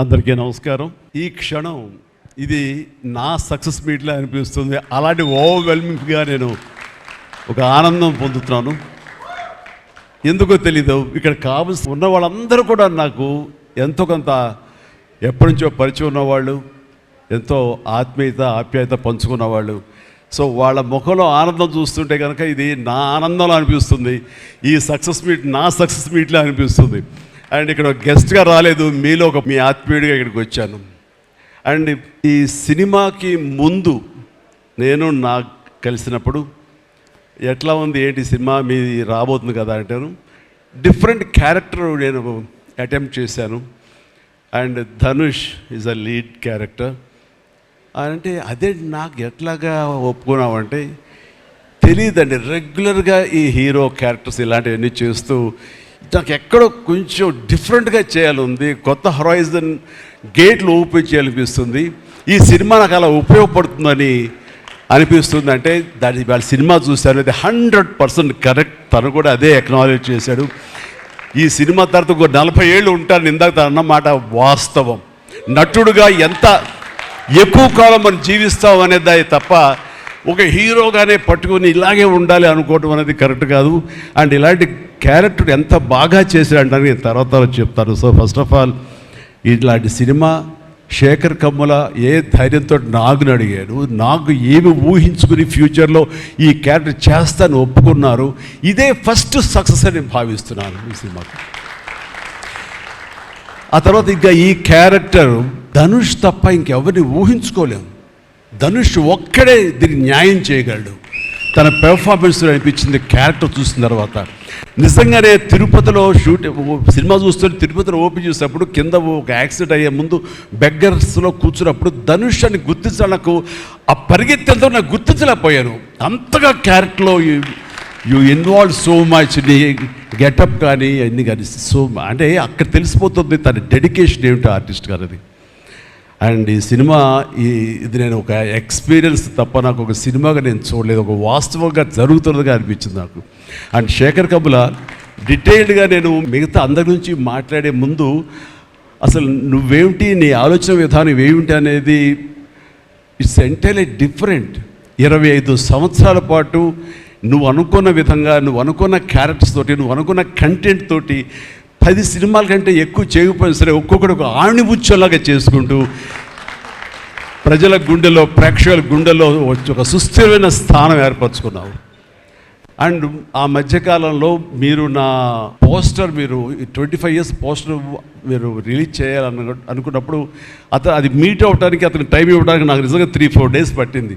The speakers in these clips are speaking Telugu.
అందరికీ నమస్కారం. ఈ క్షణం ఇది నా సక్సెస్ మీట్లా అనిపిస్తుంది. అలాంటి ఓవర్వెల్మింగ్గా నేను ఒక ఆనందం పొందుతున్నాను. ఎందుకో తెలీదు ఇక్కడ కావలసి ఉన్న వాళ్ళందరూ కూడా నాకు ఎంతో కొంత ఎప్పటి నుంచో పరిచయం ఉన్నవాళ్ళు ఎంతో ఆత్మీయత ఆప్యాయత పంచుకున్న వాళ్ళు సో వాళ్ళ ముఖంలో ఆనందం చూస్తుంటే కనుక ఇది నా ఆనందంలో అనిపిస్తుంది. ఈ సక్సెస్ మీట్ నా సక్సెస్ మీట్లా అనిపిస్తుంది. అండ్ ఇక్కడ గెస్ట్గా రాలేదు. మీలో ఒక మీ ఆత్మీయుడిగా ఇక్కడికి వచ్చాను. అండ్ ఈ సినిమాకి ముందు నేను నాకు కలిసినప్పుడు ఎట్లా ఉంది ఏంటి సినిమా? మీది రాబోతుంది కదా అంటాను. డిఫరెంట్ క్యారెక్టర్ నేను అటెంప్ట్ చేశాను. And Dhanush is a lead character. అంటే అదే నాకు ఎట్లాగా ఒప్పుకున్నామంటే తెలియదండి రెగ్యులర్గా ఈ హీరో క్యారెక్టర్స్ ఇలాంటివన్నీ చేస్తూ నాకు ఎక్కడో కొంచెం డిఫరెంట్గా చేయాలి కొత్త హొరైజన్ గేట్లు ఓపెన్ చేయాలనిపిస్తుంది. ఈ సినిమా నాకు అలా ఉపయోగపడుతుందని అనిపిస్తుంది. అంటే దాని వాళ్ళ సినిమా చూశాను అది హండ్రెడ్ పర్సెంట్ కరెక్ట్ తను కూడా అదే ఎక్నాలెడ్జ్ చేశాడు. ఈ సినిమా తర్వాత ఒక నలభై ఏళ్ళు ఉంటాను ఇందాక తను అన్నమాట వాస్తవం. నటుడుగా ఎంత ఎక్కువ కాలం మనం జీవిస్తాం అనేది తప్ప ఒక హీరోగానే పట్టుకొని ఇలాగే ఉండాలి అనుకోవడం అనేది కరెక్ట్ కాదు. అండ్ ఇలాంటి క్యారెక్టర్ ఎంత బాగా చేశాడంటే నేను తర్వాత చెప్తాను సో ఫస్ట్ ఆఫ్ ఆల్ ఇలాంటి సినిమా శేఖర్ కమ్ముల ఏ ధైర్యంతో నాగుని అడిగాడు. నాకు ఏమి ఊహించుకుని ఫ్యూచర్లో ఈ క్యారెక్టర్ చేస్తాను ఒప్పుకున్నారు. ఇదే ఫస్ట్ సక్సెస్ అని భావిస్తున్నాను ఈ సినిమాకి. ఆ తర్వాత ఇంకా ఈ క్యారెక్టర్ ధనుష్ తప్ప ఇంకెవరిని ఊహించుకోలేము. ధనుష్ ఒక్కడే దీన్ని న్యాయం చేయగలడు. తన పెర్ఫార్మెన్స్ అనిపించింది క్యారెక్టర్ చూసిన తర్వాత. నిజంగానే తిరుపతిలో షూట్ సినిమా చూస్తుంటే తిరుపతిలో ఓపెన్ చేసినప్పుడు కింద ఒక యాక్సిడెంట్ అయ్యే ముందు బెగ్గర్స్లో కూర్చున్నప్పుడు ధనుష్ అని గుర్తించాలి నాకు ఆ పరిగెత్తేంతో నాకు గుర్తించలేకపోయాను. అంతగా క్యారెక్టర్లో యు ఇన్వాల్వ్ సో మచ్ నీ గెటప్ కానీ అన్ని కానీ సో అంటే అక్కడ తెలిసిపోతుంది తన డెడికేషన్ ఏమిటో ఆర్టిస్ట్ గారిది. అది అండ్ ఈ సినిమా ఈ ఇది నేను ఒక ఎక్స్పీరియన్స్ తప్ప నాకు ఒక సినిమాగా నేను చూడలేదు ఒక వాస్తవంగా జరుగుతున్నదిగా అనిపించింది నాకు. అండ్ శేఖర్ కబుల డీటెయిల్డ్గా నేను మిగతా అందరి నుంచి మాట్లాడే ముందు అసలు నువ్వేమిటి నీ ఆలోచన విధానం ఏమిటి అనేది ఇట్స్ ఎంటైర్లీ డిఫరెంట్. ఇరవై ఐదు సంవత్సరాల పాటు నువ్వు అనుకున్న విధంగా నువ్వు అనుకున్న క్యారెక్టర్స్ తోటి నువ్వు అనుకున్న కంటెంట్ తోటి పది సినిమాల కంటే ఎక్కువ చేయకపోయినా సరే ఒక్కొక్కడు ఒక ఆణిముచ్చలాగా చేసుకుంటూ ప్రజల గుండెలో ప్రేక్షకుల గుండెలో ఒక సుస్థిరమైన స్థానం ఏర్పరచుకున్నావు. అండ్ ఆ మధ్యకాలంలో మీరు నా పోస్టర్ మీరు ట్వంటీ ఫైవ్ ఇయర్స్ పోస్టర్ మీరు రిలీజ్ చేయాలన్న అనుకున్నప్పుడు అతను అది మీట్ అవ్వడానికి అతనికి టైం ఇవ్వడానికి నాకు నిజంగా త్రీ ఫోర్ డేస్ పట్టింది.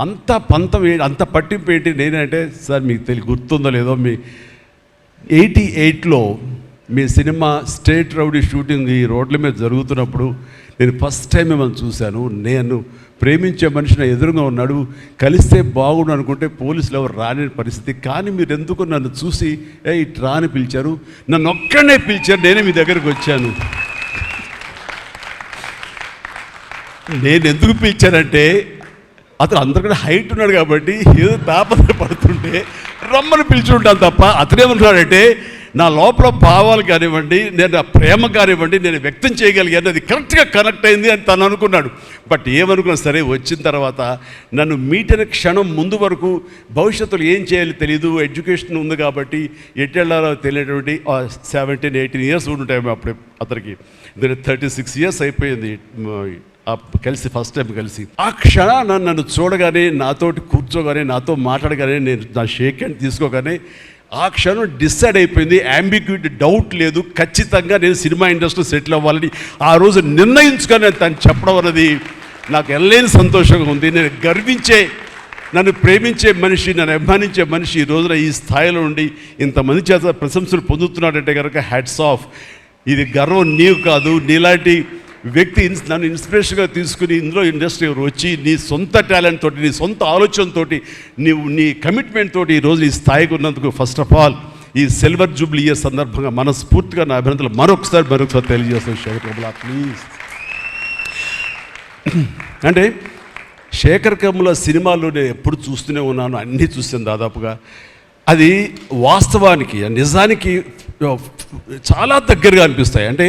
అంత పంతం అంత పట్టింపు ఏంటి? నేనంటే సార్ మీకు తెలియ గుర్తుందో లేదో మీ ఎయిటీ ఎయిట్లో మీ సినిమా స్టేట్ రౌడీ షూటింగ్ ఈ రోడ్ల మీద జరుగుతున్నప్పుడు నేను ఫస్ట్ టైం మిమ్మల్ని చూశాను. నేను ప్రేమించే మనిషిని ఎదురుగా ఉన్నాడు. కలిస్తే బాగుండు అనుకుంటే పోలీసులు ఎవరు రాని పరిస్థితి. కానీ మీరు ఎందుకు నన్ను చూసి ఏ ఇటు రాని పిలిచారు. నన్ను ఒక్కడనే పిలిచారు. నేనే మీ దగ్గరికి వచ్చాను. నేను ఎందుకు పిలిచానంటే అతను అందరికన్నా హైట్ ఉన్నాడు కాబట్టి ఏదో తాపత్ర పడుతుంటే రమ్మని పిలిచి ఉంటాను తప్ప అతనేమంటున్నాడంటే నా లోపల భావాలు కానివ్వండి నేను నా ప్రేమ కానివ్వండి నేను వ్యక్తం చేయగలిగాను అది కరెక్ట్గా కనెక్ట్ అయింది అని తను అనుకున్నాడు. బట్ ఏమనుకున్నా సరే వచ్చిన తర్వాత నన్ను మీటిన క్షణం ముందు వరకు భవిష్యత్తులో ఏం చేయాలి తెలియదు ఎడ్యుకేషన్ ఉంది కాబట్టి ఎట్టెళ్ళారో వెళ్ళాలో తెలియనటువంటి సెవెంటీన్ ఎయిటీన్ ఇయర్స్ ఉంటాయి అప్పుడు అతనికి. థర్టీ సిక్స్ ఇయర్స్ అయిపోయింది కలిసి ఫస్ట్ టైం కలిసి. ఆ క్షణాన నన్ను చూడగానే నాతోటి కూర్చోగానే నాతో మాట్లాడగానే నేను నా షేక్ హ్యాండ్ తీసుకోగానే ఆ క్షణం డిసైడ్ అయిపోయింది అంబిగ్యూటీ డౌట్ లేదు. ఖచ్చితంగా నేను సినిమా ఇండస్ట్రీలో సెటిల్ అవ్వాలని ఆ రోజు నిర్ణయించుకొని తను చెప్పడం అన్నది నాకు ఎల్లైన సంతోషంగా ఉంది. నేను గర్వించే నన్ను ప్రేమించే మనిషి నన్ను అభిమానించే మనిషి ఈ రోజున ఈ స్థాయిలో ఉండి ఇంతమంది చేత ప్రశంసలు పొందుతున్నాడంటే కనుక హ్యాట్స్ ఆఫ్ ఇది గర్వం నీవు కాదు. నీలాంటి వ్యక్తి ఇన్స్ నన్ను ఇన్స్పిరేషన్గా తీసుకుని ఇందులో ఇండస్ట్రీ వచ్చి నీ సొంత టాలెంట్ తోటి నీ సొంత ఆలోచనతో నీవు నీ కమిట్మెంట్ తోటి ఈరోజు ఈ స్థాయికి ఉన్నందుకు ఫస్ట్ ఆఫ్ ఆల్ ఈ సిల్వర్ జూబ్లీ ఇయర్ సందర్భంగా మనస్ఫూర్తిగా నా అభినందనలు. మరొకసారి మరొకసారి తెలియజేస్తాను శేఖర్ కమలా ప్లీజ్ అంటే శేఖర్ కమల సినిమాలు నేను ఎప్పుడు చూస్తూనే ఉన్నాను అన్నీ చూసాను దాదాపుగా. అది వాస్తవానికి నిజానికి చాలా దగ్గరగా అనిపిస్తాయి. అంటే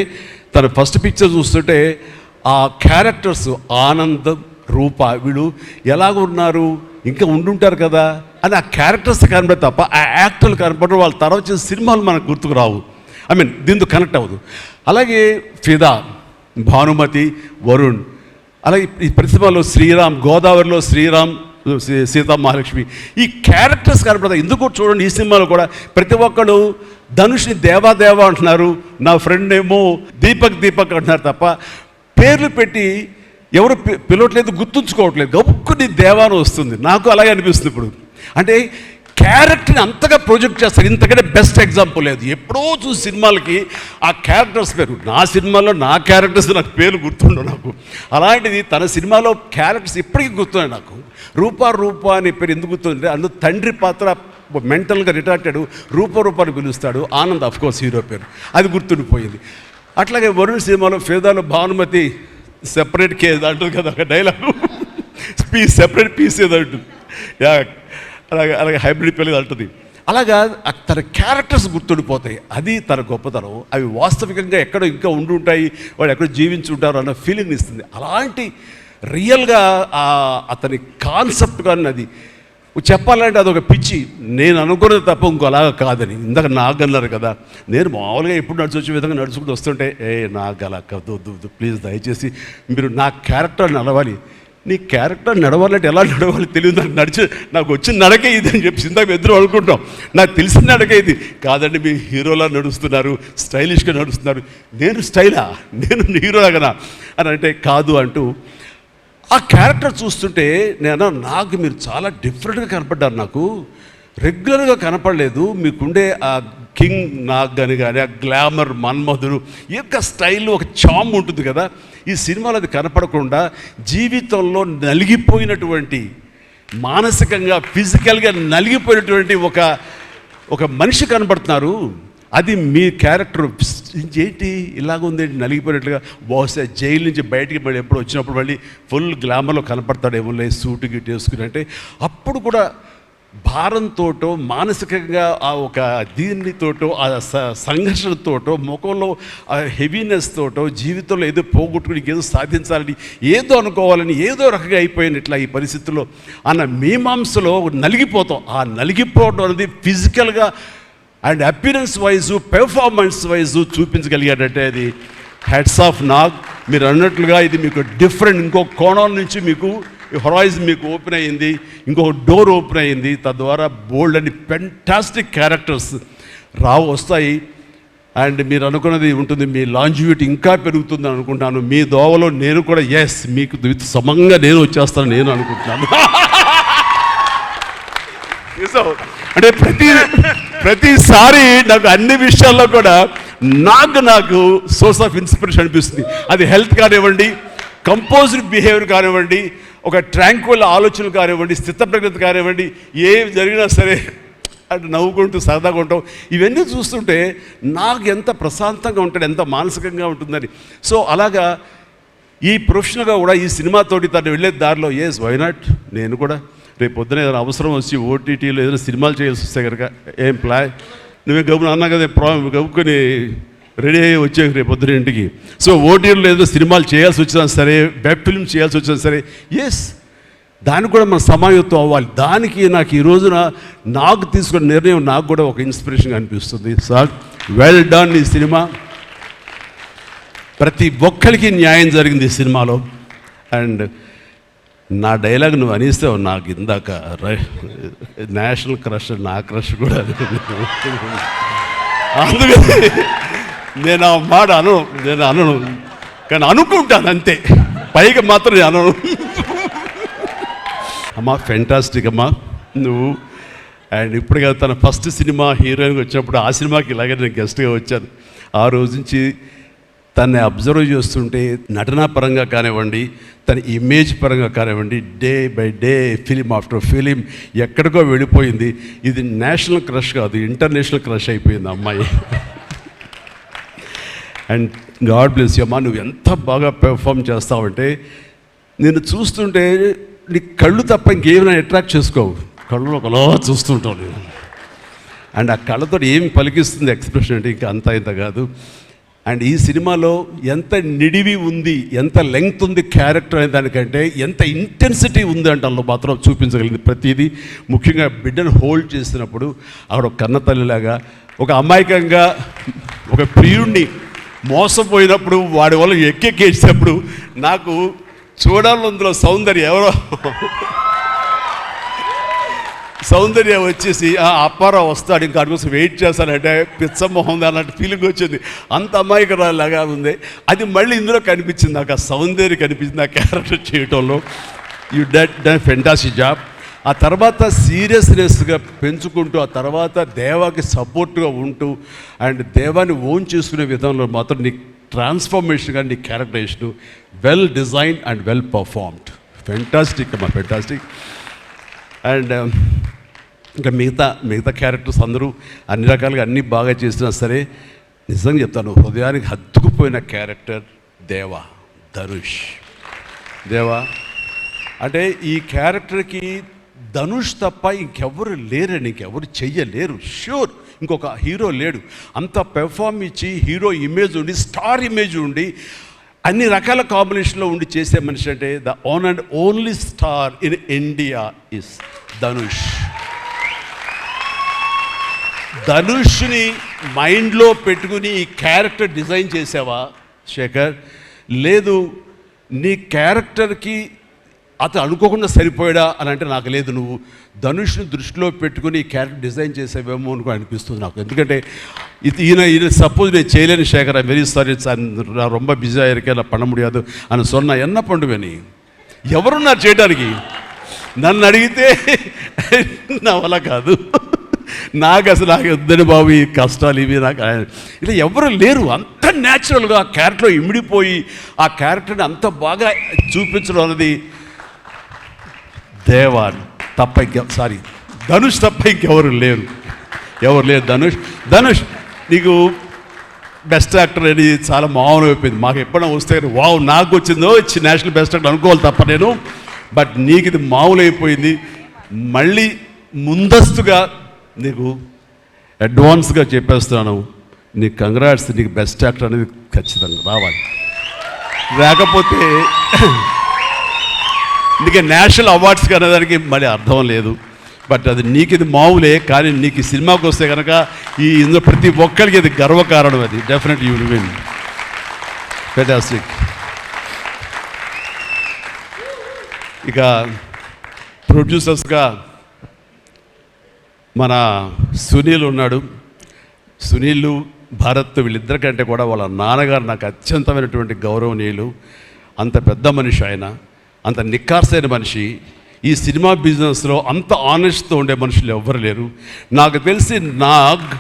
తన ఫస్ట్ పిక్చర్ చూస్తుంటే ఆ క్యారెక్టర్స్ ఆనందం రూప వీళ్ళు ఎలాగ ఉన్నారు ఇంకా ఉండుంటారు కదా అని ఆ క్యారెక్టర్స్ కనబడే తప్ప ఆ యాక్టర్లు కనపడరు వాళ్ళ తర్వాత వచ్చిన సినిమాలు మనకు గుర్తుకు రావు. ఐ మీన్ దీంతో కనెక్ట్ అవ్వదు. అలాగే ఫిదా భానుమతి వరుణ్ అలాగే ఈ ప్రతిభలో శ్రీరామ్ గోదావరిలో శ్రీరామ్ సీతా మహాలక్ష్మి ఈ క్యారెక్టర్స్ కనపడతాయి. ఎందుకు చూడండి ఈ సినిమాలో కూడా ప్రతి ఒక్కరు ధనుష్ని దేవాదేవ అంటున్నారు నా ఫ్రెండ్ ఏమో దీపక్ దీపక్ అంటున్నారు తప్ప పేర్లు పెట్టి ఎవరు పిలవట్లేదు గుర్తుంచుకోవట్లేదు. గబుక్కుని దేవాను వస్తుంది. నాకు అలాగే అనిపిస్తుంది ఇప్పుడు. అంటే క్యారెక్టర్ని అంతగా ప్రొజెక్ట్ చేస్తారు. ఇంతకంటే బెస్ట్ ఎగ్జాంపుల్ లేదు. ఎప్పుడో చూసి సినిమాలకి ఆ క్యారెక్టర్స్ పేరు. నా సినిమాలో నా క్యారెక్టర్స్ నాకు పేరు గుర్తుండవు నాకు. అలాంటిది తన సినిమాలో క్యారెక్టర్స్ ఇప్పటికీ గుర్తున్నాయి నాకు. రూపా రూపా అనే పేరు ఎందుకు గుర్తుందంటే అందులో తండ్రి పాత్ర మెంటల్గా రిటార్టెడ్ రూప రూపాన్ని పిలుస్తాడు. ఆనంద్ అఫ్కోర్స్ హీరో పేరు. అది గుర్తుండిపోయింది. అట్లాగే వరుణ్ సినిమాలో ఫేదాలో భానుమతి సెపరేట్ కేజ్ అంటుంది కదా ఒక డైలాగ్ పీస్ సెపరేట్ పీస్ ఏదో అంటుంది. యా అలాగే అలాగే హైబ్రిడ్ పిల్లలు అంటుంది. అలాగా తన క్యారెక్టర్స్ గుర్తుండిపోతాయి. అది తన గొప్పతనం. అవి వాస్తవికంగా ఎక్కడో ఇంకా ఉండి ఉంటాయి. వాళ్ళు ఎక్కడో జీవించి ఉంటారు అన్న ఫీలింగ్ ఇస్తుంది. అలాంటి రియల్గా అతని కాన్సెప్ట్ కానీ అది చెప్పాలంటే అదొక పిచ్చి. నేను అనుకున్నది తప్ప ఇంకోలాగా కాదని. ఇందాక నాకు అన్నారు కదా. నేను మామూలుగా ఎప్పుడు నడిచి వచ్చే విధంగా నడుచుకుంటూ వస్తుంటే ఏ నాకు అలా వద్దు వద్దు వద్దు ప్లీజ్ దయచేసి మీరు నా క్యారెక్టర్ నడవాలి. నీ క్యారెక్టర్ నడవాలంటే ఎలా నడవాలి తెలియదు. నాకు నడిచి నాకు వచ్చిన నడకే ఇది అని చెప్పి ఇందాక ఇద్దరు అనుకుంటాం నాకు తెలిసిన నడకే ఇది. కాదండి మీ హీరోలా నడుస్తున్నారు స్టైలిష్గా నడుస్తున్నారు. నేను స్టైలా? నేను హీరోలాగనా? అని అంటే కాదు అంటూ ఆ క్యారెక్టర్ చూస్తుంటే నేను నాకు మీరు చాలా డిఫరెంట్గా కనపడ్డారు నాకు. రెగ్యులర్గా కనపడలేదు. మీకుండే ఆ కింగ్ నాగ్ అని కానీ ఆ గ్లామర్ మన్మధుడు ఈ యొక్క స్టైల్ ఒక చామ్ ఉంటుంది కదా. ఈ సినిమాలో అది కనపడకుండా జీవితంలో నలిగిపోయినటువంటి మానసికంగా ఫిజికల్గా నలిగిపోయినటువంటి ఒక ఒక మనిషి కనబడుతున్నారు అది మీ క్యారెక్టర్ ఏంటి? ఇలాగుందేంటి నలిగిపోయినట్లుగా బహుశా జైలు నుంచి బయటికి మళ్ళీ ఎప్పుడు వచ్చినప్పుడు మళ్ళీ ఫుల్ గ్లామర్లో కనపడతాడేమో లే సూట్ గిట్ వేసుకుని అంటే అప్పుడు కూడా భారంతోటో మానసికంగా ఆ ఒక దీనితోటో ఆ స- సంఘర్షణతోటో ముఖంలో ఆ హెవీనెస్ తోటో జీవితంలో ఏదో పోగొట్టుకుని ఏదో సాధించాలని ఏదో అనుకోవాలని ఏదో రకంగా అయిపోయింది ఈ పరిస్థితుల్లో అన్న మీమాంసలో నలిగిపోతాం. ఆ నలిగిపోవడం అనేది ఫిజికల్గా and appearance wise performance wise చూపించగలిగాడంటే అది హెడ్స్ ఆఫ్ నాగ్ మీరు అన్నట్లుగా ఇది మీకు డిఫరెంట్ ఇంకో కోణం నుంచి మీకు హొరైజ్ మీకు ఓపెన్ అయ్యింది ఇంకొక డోర్ ఓపెన్ అయ్యింది తద్వారా బోల్డ్ అని పెంటాస్టిక్ క్యారెక్టర్స్ రావు వస్తాయి. అండ్ మీరు అనుకున్నది ఉంటుంది మీ లాంజివిటీ ఇంకా పెరుగుతుంది అనుకుంటాను మీ దోవలో నేను కూడా ఎస్ మీకు విత్ సమంగా నేను వచ్చేస్తాను నేను అనుకుంటున్నాను. అంటే ప్రతి ప్రతిసారి నాకు అన్ని విషయాల్లో కూడా నాకు నాకు సోర్స్ ఆఫ్ ఇన్స్పిరేషన్ అనిపిస్తుంది. అది హెల్త్ కానివ్వండి కంపోజ్డ్ బిహేవియర్ కానివ్వండి ఒక ట్రాంక్వల్ ఆలోచనలు కానివ్వండి స్థితప్రజ్ఞత కానివ్వండి ఏం జరిగినా సరే అంటే నవ్వుకుంటూ సరదాగా ఉంటాం. ఇవన్నీ చూస్తుంటే నాకు ఎంత ప్రశాంతంగా ఉంటాడు ఎంత మానసికంగా ఉంటుందని. సో అలాగా ఈ ప్రొఫెషనల్గా కూడా ఈ సినిమాతోటి తను వెళ్ళే దారిలో ఎస్ వై నాట్ నేను కూడా రేపు పొద్దున ఏదైనా అవసరం వచ్చి ఓటీటీలో ఏదైనా సినిమాలు చేయాల్సి వస్తే కనుక ఏం ప్లా నువ్వే గబున అన్నా కదా ప్రా గబుకొని రెడీ అయ్యి వచ్చే రేపు పొద్దున ఇంటికి. సో ఓటీటీలో ఏదో సినిమాలు చేయాల్సి వచ్చినా సరే వెబ్ ఫిల్మ్ చేయాల్సి వచ్చినా సరే ఎస్ దానికి కూడా మనం సమాయత్వం అవ్వాలి. దానికి నాకు ఈ రోజున నాకు తీసుకున్న నిర్ణయం నాకు కూడా ఒక ఇన్స్పిరేషన్ అనిపిస్తుంది. సార్ వెల్ డన్ ఈ సినిమా. ప్రతి ఒక్కరికి న్యాయం జరిగింది ఈ సినిమాలో. అండ్ నా డైలాగ్ నువ్వు అనిస్తే నాకు ఇందాక నేషనల్ క్రష్ నా క్రష్ కూడా అందుకని నేను ఆ మాట అనను నేను అనను. కానీ అనుకుంటాను అంతే. పైగా మాత్రం నేను అనను. అమ్మా ఫెంటాస్టిక్ అమ్మా. నువ్వు అండ్ ఇప్పుడు తన ఫస్ట్ సినిమా హీరోయిన్గా వచ్చినప్పుడు ఆ సినిమాకి ఇలాగే నేను గెస్ట్గా వచ్చాను. ఆ రోజు నుంచి తన్ని అబ్జర్వ్ చేస్తుంటే నటనా పరంగా కానివ్వండి తన ఇమేజ్ పరంగా కానివ్వండి day by day film after film ఎక్కడికో వెళ్ళిపోయింది. ఇది నేషనల్ క్రష్ కాదు ఇంటర్నేషనల్ క్రష్ అయిపోయింది అమ్మాయి. అండ్ గాడ్ బ్లెస్ యూ అమ్మా నువ్వు ఎంత బాగా పెర్ఫామ్ చేస్తావంటే నేను చూస్తుంటే నీ కళ్ళు తప్ప ఇంకేమైనా అట్రాక్ట్ చేసుకోవు. కళ్ళు ఒకలా చూస్తుంటావు నేను. అండ్ ఆ కళ్ళతో ఏం పలికిస్తుంది ఎక్స్ప్రెషన్ అంటే ఇంకా అంత ఇంత కాదు. అండ్ ఈ సినిమాలో ఎంత నిడివి ఉంది ఎంత లెంగ్త్ ఉంది క్యారెక్టర్ అనే దానికంటే ఎంత ఇంటెన్సిటీ ఉంది అంటే అందులో మాత్రం చూపించగలిగింది ప్రతిదీ. ముఖ్యంగా బిడ్డను హోల్డ్ చేసినప్పుడు ఆవిడ ఒక కన్న తల్లిలాగా ఒక అమాయకంగా ఒక ప్రియుణ్ణి మోసపోయినప్పుడు వాడి వల్ల ఎక్కెక్కేసినప్పుడు నాకు చూడాలందులో సౌందర్యం ఎవరో సౌందర్య వచ్చేసి ఆ అప్పారావు వస్తాడు ఇంకా అడుగు వెయిట్ చేస్తానంటే పిచ్చమొహం అన్నట్టు ఫీలింగ్ వచ్చింది. అంత అమాయకురాలాగా ఉంది. అది మళ్ళీ ఇందులో కనిపించింది. నాకు ఆ సౌందర్య కనిపించింది ఆ క్యారెక్టర్ చేయటంలో. You did done fantasy job ఆ తర్వాత సీరియస్నెస్గా పెంచుకుంటూ ఆ తర్వాత దేవాకి సపోర్ట్గా ఉంటూ అండ్ దేవాన్ని ఓన్ చేసుకునే విధంలో మాత్రం నీ ట్రాన్స్ఫర్మేషన్ కానీ నీ characterisation well design and well performed fantastic అమ్మా ఫెంటాస్టిక్ అండ్ ఇంకా మిగతా మిగతా క్యారెక్టర్స్ అందరూ అన్ని రకాలుగా అన్నీ బాగా చేసినా సరే నిజంగా చెప్తాను హృదయానికి హత్తుకుపోయిన క్యారెక్టర్ దేవా ధనుష్. దేవా అంటే ఈ క్యారెక్టర్కి ధనుష్ తప్ప ఇంకెవరు లేరని ఇంకెవరు చెయ్యలేరు. ష్యూర్ ఇంకొక హీరో లేడు. అంత పెర్ఫామ్ ఇచ్చి హీరో ఇమేజ్ ఉండి స్టార్ ఇమేజ్ ఉండి అన్ని రకాల కాంబినేషన్లో ఉండి చేసే మనిషి అంటే the own and only star in India is Dhanush. ధనుష్ని మైండ్లో పెట్టుకుని ఈ క్యారెక్టర్ డిజైన్ చేసావా? శేఖర్ లేదు నీ క్యారెక్టర్కి అతను అనుకోకుండా సరిపోయాడా అని అంటే నాకు లేదు. నువ్వు ధనుష్ని దృష్టిలో పెట్టుకుని ఈ క్యారెక్టర్ డిజైన్ చేసావేమో అనుకో అనిపిస్తుంది నాకు. ఎందుకంటే ఇది ఈయన ఈయన సపోజ్ నేను చేయలేని శేఖర్ వెరీ సారీ నా రొంబ బిజీ ఆயிருக்கே అలా பண்ண ముడియాదు అని సొన్న ఎన్న పండుగని ఎవరున్నారు చేయడానికి? నన్ను అడిగితే నా వల్ల కాదు. నాకు అసలు నాకు వద్దని బాబు ఈ కష్టాలు ఇవి నాకు ఇలా ఎవరు లేరు. అంత న్యాచురల్గా ఆ క్యారెక్టర్లో ఇమిడిపోయి ఆ క్యారెక్టర్ని అంత బాగా చూపించడం అనేది దేవా తప్ప సారీ ధనుష్ తప్ప ఇంకెవరు లేరు. ఎవరు లేరు? ధనుష్. ధనుష్ నీకు బెస్ట్ యాక్టర్ అని చాలా మామూలు అయిపోయింది. మాకు ఎప్పుడైనా వస్తే వావ్ నాకు వచ్చిందో ఇచ్చి నేషనల్ బెస్ట్ యాక్టర్ అనుకోవాలి తప్ప నేను. బట్ నీకు ఇది మామూలు అయిపోయింది మళ్ళీ ముందస్తుగా నీకు అడ్వాన్స్గా చెప్పేస్తున్నాను. నీకు కంగ్రాట్స్ నీకు బెస్ట్ యాక్టర్ అనేది ఖచ్చితంగా రావాలి. లేకపోతే నీకు నేషనల్ అవార్డ్స్ అనేదానికి మళ్ళీ అర్థం లేదు. బట్ అది నీకు ఇది మామూలే కానీ నీకు ఈ సినిమాకి వస్తే కనుక ఈ ఇందులో ప్రతి ఒక్కరికి ఇది గర్వకారణం అది. డెఫినెట్ యూ విన్ ఫెటాస్టిక్ ఇక ప్రొడ్యూసర్స్గా మన సునీల్ ఉన్నాడు. సునీల్ భారత్ వీళ్ళిద్దరికంటే కూడా వాళ్ళ నాన్నగారు నాకు అత్యంతమైనటువంటి గౌరవనీయులు. అంత పెద్ద మనిషి ఆయన. అంత నిక్కార్సైన మనిషి. ఈ సినిమా బిజినెస్లో అంత ఆనెస్ట్తో ఉండే మనుషులు ఎవ్వరు లేరు. నాకు తెలిసి నాగ్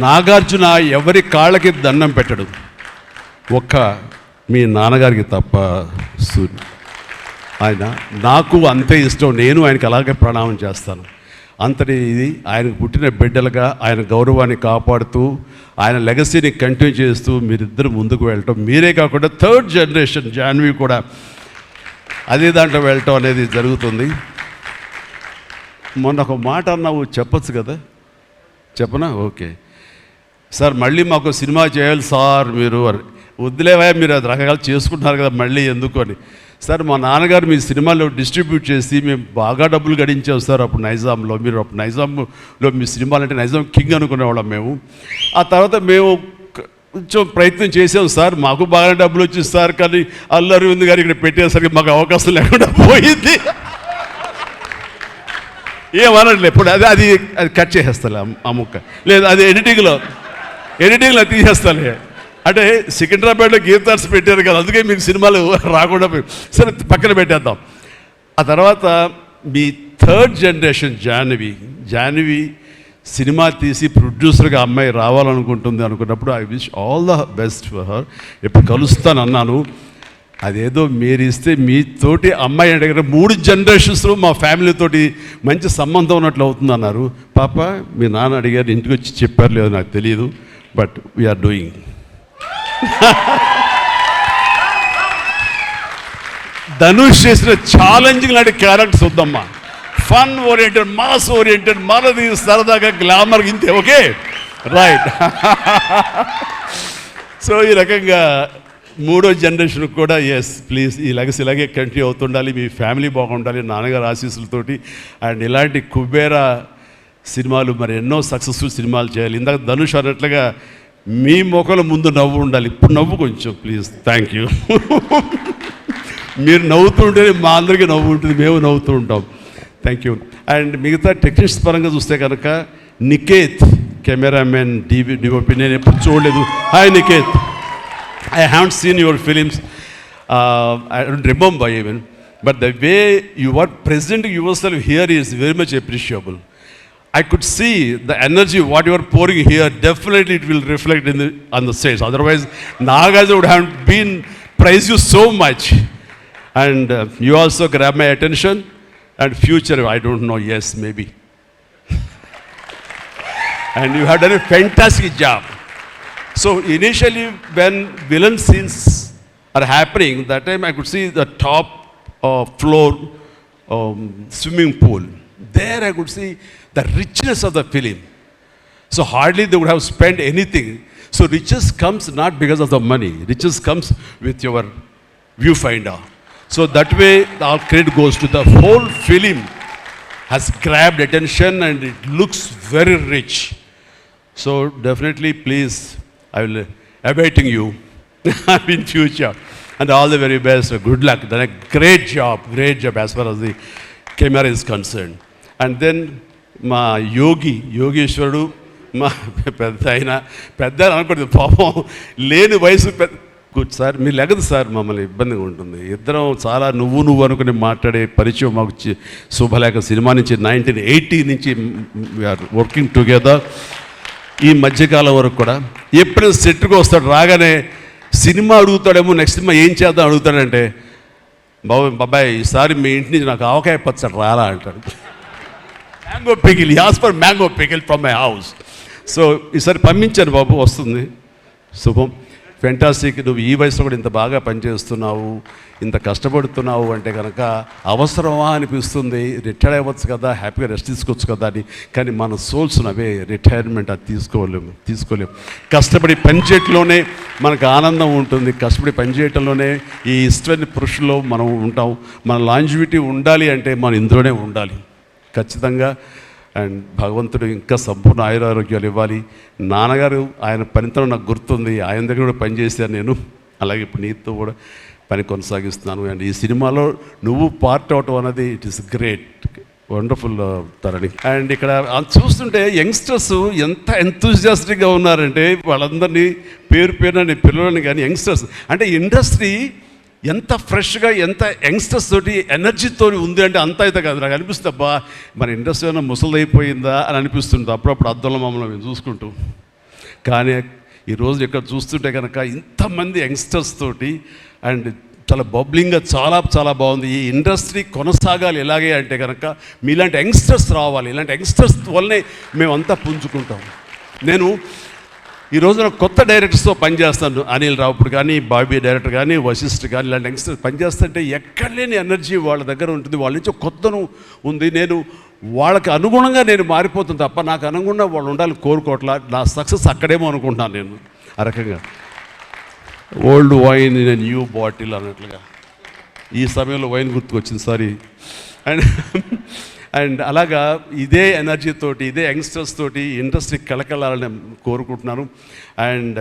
నాగార్జున ఎవరి కాళ్ళకి దండం పెట్టడు. ఒక్క మీ నాన్నగారికి తప్ప సు ఆయన నాకు అంతే ఇష్టం. నేను ఆయనకి అలాగే ప్రణామం చేస్తాను. అంతటి ఇది ఆయనకు పుట్టిన బిడ్డలుగా ఆయన గౌరవాన్ని కాపాడుతూ ఆయన లెగసీని కంటిన్యూ చేస్తూ మీరిద్దరు ముందుకు వెళ్ళటం. మీరే కాకుండా థర్డ్ జనరేషన్ జాన్వి కూడా అదే దాంట్లో వెళ్ళటం అనేది జరుగుతుంది. మొన్న ఒక మాట అన్నావు చెప్పచ్చు కదా? చెప్పనా? ఓకే. సార్ మళ్ళీ మాకు సినిమా చేయాలి సార్ మీరు అని. వద్దులేవా మీరు అది రకరకాలు చేసుకుంటున్నారు కదా మళ్ళీ ఎందుకు అని. సార్ మా నాన్నగారు మీ సినిమాలో డిస్ట్రిబ్యూట్ చేసి మేము బాగా డబ్బులు గడించాం సార్ అప్పుడు నైజాంలో. మీరు అప్పుడు నైజాంలో మీ సినిమాలు అంటే నైజాం కింగ్ అనుకునేవాళ్ళం మేము. ఆ తర్వాత మేము కొంచెం ప్రయత్నం చేసాం సార్. మాకు బాగా డబ్బులు వచ్చింది సార్ కానీ అల్లరి ఉంది గారు ఇక్కడ పెట్టేసరికి మాకు అవకాశం లేకుండా పోయింది. ఏమనట్లే ఇప్పుడు అది అది అది కట్ చేసేస్తాలే ఆ- ఆ ముక్క లేదు అది ఎడిటింగ్లో ఎడిటింగ్లో తీసేస్తాలే. అంటే సికింద్రాబాద్లో గీతార్స్ పెట్టారు కదా అందుకే మీకు సినిమాలు రాకుండా సరే పక్కన పెట్టేద్దాం. ఆ తర్వాత మీ third generation Janhvi Janhvi cinema తీసి ప్రొడ్యూసర్గా అమ్మాయి రావాలనుకుంటుంది అనుకున్నప్పుడు I wish all the best for her ఎప్పుడు కలుస్తాను అన్నాను అదేదో మీరు ఇస్తే మీతోటి అమ్మాయి అడిగిన మూడు జనరేషన్స్లో మా ఫ్యామిలీతోటి మంచి సంబంధం ఉన్నట్లు అవుతుంది అన్నారు పాప మీ నాన్న అడిగారు ఇంటికి వచ్చి చెప్పారు లేదో నాకు తెలియదు బట్ వీఆర్ డూయింగ్ ధనుష్ చేసిన ఛాలెంజింగ్ లాంటి క్యారెక్టర్స్ వద్దమ్మా. ఫన్ ఓరియంటెడ్ మాస్ ఓరియంటెడ్ మనది సరదాగా గ్లామర్ ఇంతే ఓకే? రైట్ సో ఈ రకంగా మూడో జనరేషన్ కూడా ఎస్ ప్లీజ్ ఈ లెగసీ ఇలాగే కంటిన్యూ అవుతుండాలి మీ ఫ్యామిలీ బాగుండాలి నాన్నగారు ఆశీస్సులతోటి. అండ్ ఇలాంటి కుబేరా సినిమాలు మరి ఎన్నో సక్సెస్ఫుల్ సినిమాలు చేయాలి. ఇందాక ధనుష్ అన్నట్లుగా మీ మొక్కల ముందు నవ్వు ఉండాలి. ఇప్పుడు నవ్వు కొంచెం ప్లీజ్ థ్యాంక్ యూ మీరు నవ్వుతుంటే మా అందరికీ నవ్వు ఉంటుంది. మేము నవ్వుతూ ఉంటాం. థ్యాంక్ యూ అండ్ మిగతా టెక్నిక్స్ పరంగా చూస్తే కనుక నికేత్ కెమెరామెన్ డివి డిఓపి నేను ఎప్పుడు చూడలేదు. Hi Niketh. I have seen your films I don't remember even but the way you are present yourself here is very much appreciable I could see the energy what you are pouring here. Definitely, it will reflect in the on the stage. Otherwise, Nagas would have been praise you so much, and uh, you also grab my attention. And future, I don't know. Yes, maybe. and you have done a fantastic job. So initially, when villain scenes are happening, that time I could see the top uh, floor um, swimming pool. There I could see the richness of the film. So hardly they would have spent anything. So riches comes not because of the money. Riches comes with your viewfinder. So that way, our credit goes to the whole film has grabbed attention and it looks very rich. So definitely, please, I will awaiting you in future, and all the very best. Good luck. Done a great job, great job as far as the camera is concerned. And then మా యోగి యోగేశ్వరుడు మా పెద్ద ఆయన పెద్ద అనకూడదు పాపం లేని వయసు పెద్ద. కూర్చో సార్ మీరు లెగదు సార్ మమ్మల్ని ఇబ్బందిగా ఉంటుంది. ఇద్దరం చాలా నువ్వు నువ్వు అనుకుని మాట్లాడే పరిచయం మాకు శుభలేఖ సినిమా నుంచి నైన్టీన్ ఎయిటీ నుంచి వీఆర్ వర్కింగ్ టుగెదర్ ఈ మధ్యకాలం వరకు కూడా ఎప్పుడైనా సెట్కి వస్తాడు రాగానే సినిమా అడుగుతాడేమో నెక్స్ట్ సినిమా ఏం చేద్దాం అడుగుతాడంటే బాబు బాబాయ్ ఈసారి మీ ఇంటి నుంచి నాకు ఆవకాయ పచ్చడి రాలా అంటాడు. Mango pickle as for mango pickle from my house so ఈసారి పంపించాను బాబు వస్తుంది. శుభం. ఫెంటాస్టిక్ నువ్వు ఈ వయసులో కూడా ఇంత బాగా పనిచేస్తున్నావు ఇంత కష్టపడుతున్నావు అంటే కనుక అవసరమా అనిపిస్తుంది. రిటైర్ అవ్వచ్చు కదా హ్యాపీగా రెస్ట్ తీసుకోవచ్చు కదా అని. కానీ మన సోల్స్ అవే రిటైర్మెంట్ అది తీసుకోలేము తీసుకోలేము కష్టపడి పనిచేయటంలోనే మనకు ఆనందం ఉంటుంది. కష్టపడి పనిచేయటంలోనే ఈ ఇష్టమైన పురుషుల్లో మనం ఉంటాం. మన లాంజివిటీ ఉండాలి అంటే మనం ఇందులోనే ఉండాలి. ఖచ్చితంగా. అండ్ భగవంతుడు ఇంకా సంపూర్ణ ఆయురారోగ్యాలు ఇవ్వాలి. నాన్నగారు ఆయన పనితనం నాకు గుర్తుంది. ఆయన దగ్గర కూడా పనిచేశాను నేను. అలాగే ఇప్పుడు నీతో కూడా పని కొనసాగిస్తున్నాను. అండ్ ఈ సినిమాలో నువ్వు పార్ట్ అవటం అనేది it is great wonderful Tharani. And ఇక్కడ చూస్తుంటే యంగ్స్టర్స్ ఎంత ఎంతూజియాస్టిక్గా ఉన్నారంటే వాళ్ళందరినీ పేరు పేరు పిల్లలని కానీ యంగ్స్టర్స్. అంటే ఇండస్ట్రీ ఎంత ఫ్రెష్గా ఎంత యంగ్స్టర్స్ తోటి ఎనర్జీతో ఉంది అంటే అంత అయితే కాదు. నాకు అనిపిస్తుంది అబ్బా మన ఇండస్ట్రీ ఏమైనా ముసలైపోయిందా అని అనిపిస్తుంది అప్పుడప్పుడు అద్దంలో మమ్మల్ని మేము చూసుకుంటూ. కానీ ఈరోజు ఇక్కడ చూస్తుంటే కనుక ఇంతమంది యంగ్స్టర్స్ తోటి అండ్ చాలా బబ్లింగ్గా చాలా చాలా బాగుంది. ఈ ఇండస్ట్రీ కొనసాగాలి ఎలాగే అంటే కనుక మీలాంటి యంగ్స్టర్స్ రావాలి. ఇలాంటి యంగ్స్టర్స్ వల్లనే మేమంతా పుంజుకుంటాం. నేను ఈ రోజున కొత్త డైరెక్టర్స్తో పనిచేస్తాను అనిల్ రావుడు కానీ బాబీ డైరెక్టర్ కానీ వశిష్ఠ్ కానీ ఇలాంటి యంగ్స్టర్స్ పనిచేస్తుంటే ఎక్కడ లేని ఎనర్జీ వాళ్ళ దగ్గర ఉంటుంది. వాళ్ళ నుంచి కొత్తను ఉంది. నేను వాళ్ళకి అనుగుణంగా నేను మారిపోతుంది తప్ప నాకు అనుగుణంగా వాళ్ళు ఉండాలి కోరుకోవట్లా. నా సక్సెస్ అక్కడేమో అనుకుంటున్నాను నేను. ఆ రకంగా. Old wine in new bottle అన్నట్లుగా. ఈ సమయంలో వైన్ గుర్తుకొచ్చింది సారీ అండ్ అండ్ అలాగా ఇదే ఎనర్జీ తోటి ఇదే యంగ్స్టర్స్ తోటి ఇండస్ట్రీ కలకలాలని కోరుకుంటున్నాను. And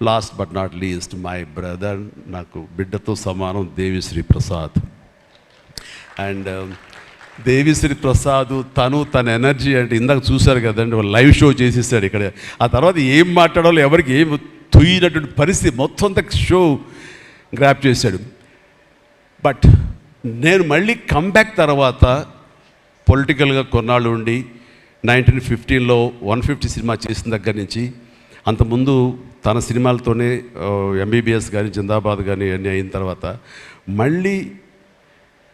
last but not least my brother నాకు బిడ్డతో సమానం దేవిశ్రీ ప్రసాద్. అండ్ um, దేవిశ్రీ ప్రసాద్ తను తన ఎనర్జీ అంటే ఇందాక చూశారు కదండి వాళ్ళు లైవ్ షో చేసేసాడు ఇక్కడ. ఆ తర్వాత ఏం మాట్లాడాలో ఎవరికి ఏం తుయ్యినటువంటి పరిస్థితి మొత్తం అంత షో గ్రాప్ చేశాడు. బట్ నేను మళ్ళీ కంబ్యాక్ తర్వాత పొలిటికల్గా కొన్నాళ్ళు ఉండి నైన్టీన్ ఫిఫ్టీన్లో వన్ ఫిఫ్టీ సినిమా చేసిన దగ్గర నుంచి అంతకుముందు తన సినిమాలతోనే ఎంబీబీఎస్ కానీ జిందాబాద్ కానీ అన్నీ అయిన తర్వాత మళ్ళీ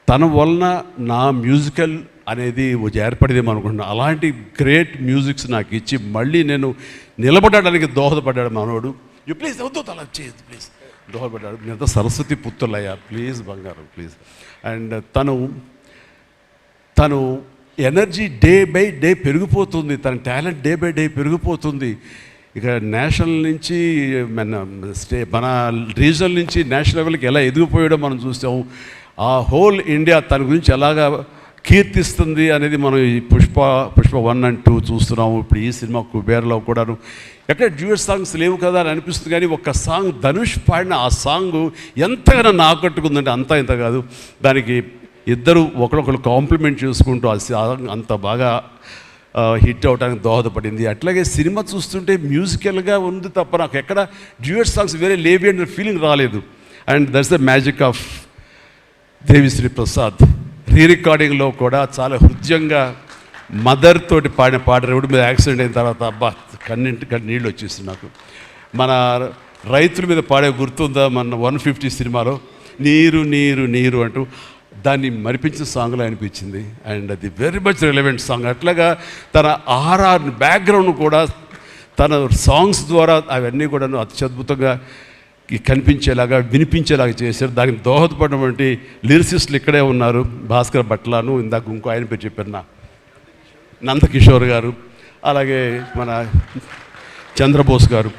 తన వలన నా మ్యూజికల్ అనేది ఏర్పడేదేమో అనుకుంటున్నాను అలాంటి గ్రేట్ మ్యూజిక్స్ నాకు ఇచ్చి మళ్ళీ నేను నిలబడడానికి దోహదపడ్డాడు మనోడు. యూ ప్లీజ్ వద్దు అలా చేయదు ప్లీజ్ దోహదపడ్డాడు. నేను సరస్వతి పుత్రులయ్యా ప్లీజ్ బంగారం ప్లీజ్ అండ్ తను తను ఎనర్జీ డే బై డే పెరిగిపోతుంది తన టాలెంట్ డే బై డే పెరిగిపోతుంది. ఇక నేషనల్ నుంచి మన స్టే మన రీజనల్ నుంచి నేషనల్ లెవెల్కి ఎలా ఎదిగిపోయాడో మనం చూసాం ఆ హోల్ ఇండియా తన గురించి ఎలాగా కీర్తిస్తుంది అనేది మనం ఈ Pushpa Pushpa one and two చూస్తున్నాము. ఇప్పుడు ఈ సినిమా కుబేర్లో కూడాను. ఎక్కడ డ్యూయట్ సాంగ్స్ లేవు కదా అని అనిపిస్తుంది కానీ ఒక సాంగ్ ధనుష్ పాడిన ఆ సాంగ్ ఎంతగానో నాకట్టుకుందంటే అంత అంతా ఇంత కాదు. దానికి ఇద్దరు ఒకరొకరు కాంప్లిమెంట్ చేసుకుంటూ అంత బాగా హిట్ అవడానికి దోహదపడింది. అట్లాగే సినిమా చూస్తుంటే మ్యూజికల్గా ఉంది తప్ప నాకు ఎక్కడ డ్యూయట్ సాంగ్స్ వేరే లేవి అనే ఫీలింగ్ రాలేదు. And that's the magic of Devi Sri Prasad. రీ రికార్డింగ్లో కూడా చాలా హృదయంగా మదర్ తోటి పాడిన పాట రోడ్డు మీద యాక్సిడెంట్ అయిన తర్వాత అబ్బా కన్నింటి నీళ్ళు వచ్చేసి నాకు. మన రైతుల మీద పాడే గుర్తుందా మన వన్ ఫిఫ్టీ సినిమాలో? నీరు నీరు నీరు అంటూ దాన్ని మరిపించిన సాంగ్లో అనిపించింది. అండ్ అది వెరీ మచ్ రిలవెంట్ సాంగ్ అట్లాగా తన ఆర్ఆర్ బ్యాక్గ్రౌండ్ కూడా తన సాంగ్స్ ద్వారా అవన్నీ కూడా అత్యద్భుతంగా కనిపించేలాగా వినిపించేలాగా చేశారు. దానికి దోహదపడినటువంటి లిరిసిస్టులు ఇక్కడే ఉన్నారు. భాస్కర్ భట్లాను ఇందాక ఇంకో ఆయన పేరు చెప్పారు నా నందకిషోర్ గారు. అలాగే మన చంద్రబోస్ గారు.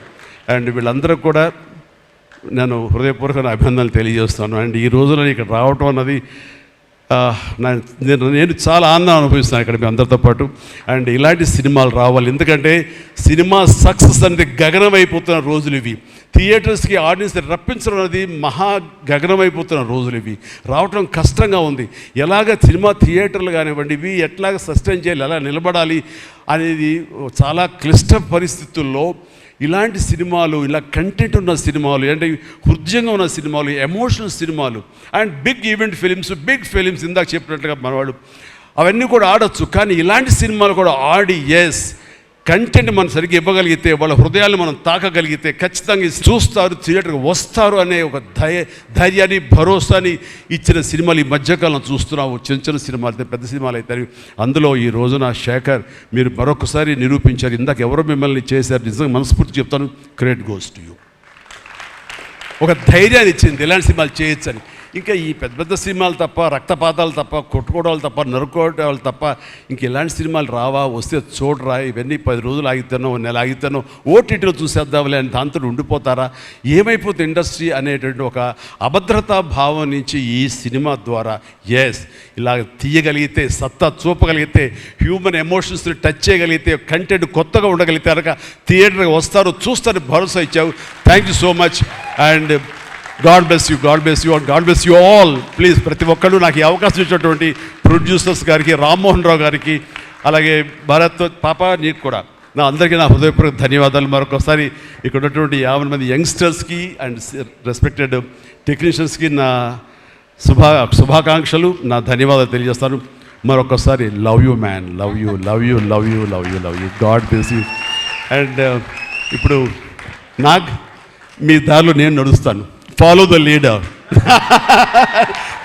అండ్ వీళ్ళందరూ కూడా నేను హృదయపూర్వక అభినందనలు తెలియజేస్తాను. అండ్ ఈ రోజులో ఇక్కడ రావటం అన్నది నేను నేను చాలా ఆనందం అనుభవిస్తున్నాను ఇక్కడ మీ అందరితో పాటు. అండ్ ఇలాంటి సినిమాలు రావాలి. ఎందుకంటే సినిమా సక్సెస్ అనేది గగనమైపోతున్న రోజులు ఇవి. థియేటర్స్కి ఆడియన్స్ రప్పించడం అనేది మహా గగనమైపోతున్న రోజులు ఇవి. రావటం కష్టంగా ఉంది. ఎలాగ సినిమా థియేటర్లు కానివ్వండి ఇవి ఎట్లాగ సస్టైన్ చేయాలి ఎలా నిలబడాలి అనేది చాలా క్లిష్ట పరిస్థితుల్లో ఇలాంటి సినిమాలు ఇలా కంటెంట్ ఉన్న సినిమాలు అంటే హృదయంగా ఉన్న సినిమాలు ఎమోషనల్ సినిమాలు and big event films big films ఇందాక చెప్పినట్టుగా మనవాడు అవన్నీ కూడా ఆడొచ్చు. కానీ ఇలాంటి సినిమాలు కూడా ఆడి ఎస్ కంటెంట్ మనం సరిగ్గా ఇవ్వగలిగితే వాళ్ళ హృదయాన్ని మనం తాకగలిగితే ఖచ్చితంగా ఇది చూస్తారు థియేటర్కి వస్తారు అనే ఒక ధైర్య ధైర్యాన్ని భరోసాని ఇచ్చిన సినిమాలు ఈ మధ్యకాలం చూస్తున్నాము చిన్న చిన్న సినిమాలు అయితే పెద్ద సినిమాలు అయితే అందులో ఈ రోజున శేఖర్ మీరు మరొకసారి నిరూపించారు. ఇందాక ఎవరో మిమ్మల్ని చేశారు. నిజంగా మనస్ఫూర్తి చెప్తాను. క్రేట్ గోస్ టు యూ ఒక ధైర్యాన్ని ఇచ్చింది. ఇలాంటి సినిమాలు చేయొచ్చని. ఇంకా ఈ పెద్ద పెద్ద సినిమాలు తప్ప రక్తపాతాలు తప్ప కొట్టుకోవడాలు తప్ప నరుక్కోవడాలు తప్ప ఇంక ఇలాంటి సినిమాలు రావా వస్తే చూడరా ఇవన్నీ పది రోజులు ఆగితేనో నెల ఆగితేనో ఓటీటీలో చూసేద్దాంలే అని దాంతో ఉండిపోతారా? ఏమైపోతుంది ఇండస్ట్రీ అనేటువంటి ఒక అభద్రతా భావం నుంచి ఈ సినిమా ద్వారా ఎస్ ఇలా తీయగలిగితే సత్తా చూపగలిగితే హ్యూమన్ ఎమోషన్స్ని టచ్ చేయగలిగితే కంటెంట్ కొత్తగా ఉండగలిగితే కనుక థియేటర్కి వస్తారు చూస్తారు భరోసా ఇచ్చావు. Thank you so much and God bless you God bless you and God bless you all please ప్రతి ఒక్కళ్ళు నాకు ఈ అవకాశం ఇచ్చినటువంటి ప్రొడ్యూసర్స్ గారికి రామ్మోహన్ రావు గారికి అలాగే భారత్ పాప నీకు కూడా. నా అందరికీ నా హృదయపూర్వక ధన్యవాదాలు. మరొకసారి ఇక్కడ ఉన్నటువంటి యాభై మంది యంగ్స్టర్స్కి అండ్ రెస్పెక్టెడ్ టెక్నీషియన్స్కి నా శుభా శుభాకాంక్షలు. నా ధన్యవాదాలు తెలియజేస్తాను. మరొకసారి love you man love you love you love you love you love you God bless you and ఇప్పుడు నాగ్ మీ దారిలో నేను నడుస్తాను. Follow the leader